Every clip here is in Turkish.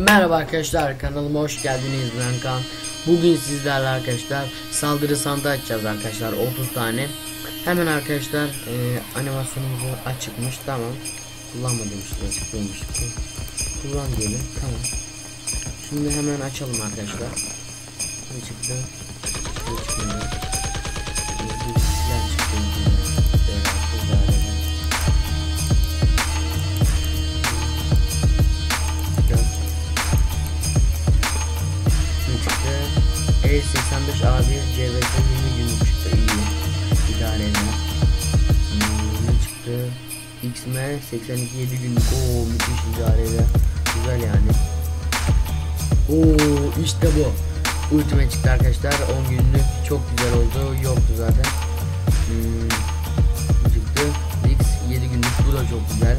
Merhaba arkadaşlar kanalıma hoş geldiniz ben Kaan. Bugün sizlerle arkadaşlar saldırı sandığı açacağız arkadaşlar 30 tane. Hemen arkadaşlar e, animasyonumuzu açıkmış tamam. Kullanma demiştim açıklıyormuş. Kullan diyelim tamam. Şimdi hemen açalım arkadaşlar. Ne çıktı? Ne E85 A1 CVS 20 günlük çıktı iyi. İdare eder. Hmm, ne çıktı? XM 82 7 günlük. Oo müthiş idare eder. Güzel yani. Oo işte bu. Ultimate çıktı arkadaşlar. 10 günlük çok güzel oldu. Yoktu zaten. Hmm, çıktı. X 7 günlük. Bu da çok güzel.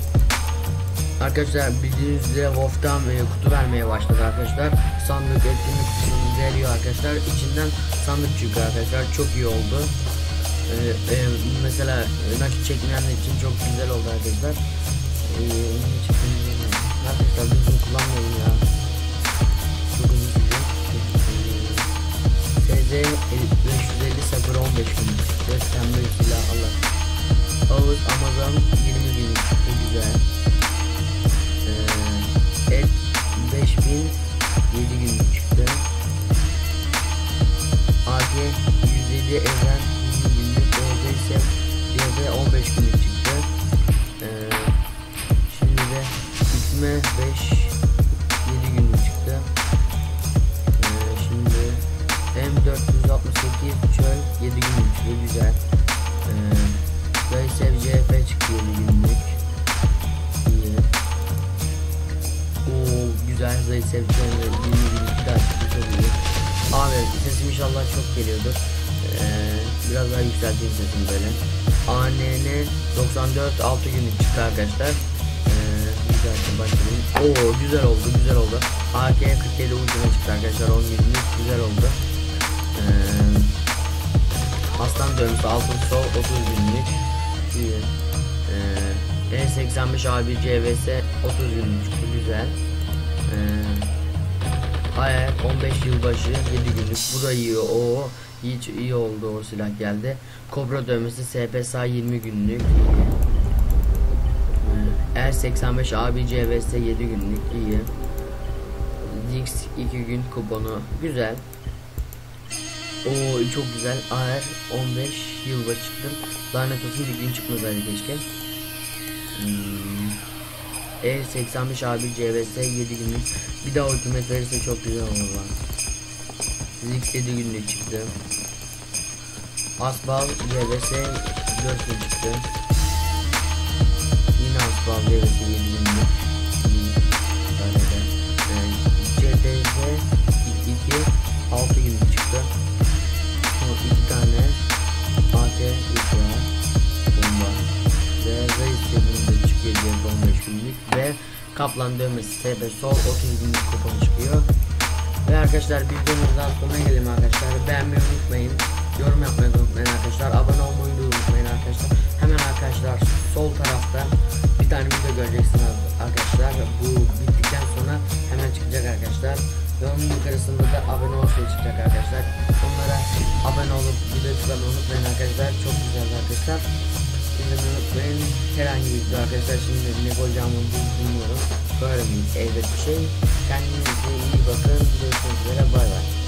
Arkadaşlar bildiğiniz üzere Wolf'tan e, kutu vermeye başladı arkadaşlar. Sandık etkinlik kutusunu veriyor arkadaşlar. İçinden sandık çıkıyor arkadaşlar. Çok iyi oldu. Ee, e, mesela e, nakit çekmeyenler için çok güzel oldu arkadaşlar. Bilmiyorum. Arkadaşlar düzgün kullanmayalım ya. Çok üzücü. TZ 550 Sakura 15 gün çıktı. Pembe silah Allah. Ağız Amazon 20 gün çıktı güzel. Seveceğim ve yeni bir daha iyi. Abi sesim inşallah çok geliyordur. Ee, biraz daha yükselteyim sesimi böyle. ANN 94 6 günlük çıktı arkadaşlar. Ee, güzel başlayalım. Oo güzel oldu güzel oldu. AK 47 ucuna çıktı arkadaşlar 10 günlük güzel oldu. Ee, Aslan dövmesi altın sol 30 günlük. Ee, E85 abi CVS 30 günlük çıktı güzel. Ee, Ayak 15 yılbaşı 7 günlük bu da iyi o hiç iyi oldu o silah geldi. Kobra dövmesi SPSA 20 günlük. Ee, R85 abi CVS 7 günlük iyi. Dix 2 gün kuponu güzel. O çok güzel. AR 15 yılbaşı çıktım. Lanet olsun bir gün çıkmasaydı keşke. Hmm. E85 abi CVS 7 günlük. Bir daha ultimate verirse çok güzel olur lan. Zix 7 günlük çıktı. Asbal CVS 4 gün çıktı. Yine Asbal CVS 7 günlük. Kaplan dövmesi SB Sol 30 günlük kupon çıkıyor. Ve arkadaşlar videomuzdan sonuna gelelim arkadaşlar. Beğenmeyi unutmayın. Yorum yapmayı unutmayın arkadaşlar. Abone olmayı da unutmayın arkadaşlar. Hemen arkadaşlar sol tarafta bir tane video göreceksiniz arkadaşlar. Bu bittikten sonra hemen çıkacak arkadaşlar. Ve onun yukarısında da abone ol şey çıkacak arkadaşlar. Onlara abone olup video tıklamayı unutmayın arkadaşlar. Çok güzel arkadaşlar. İzlemeyi unutmayın. Herhangi bir video arkadaşlar şimdi ne koyacağımı bilmiyorum. Böyle bir elbet bir şey. Kendinize iyi bakın. Görüşmek üzere. Bay bay.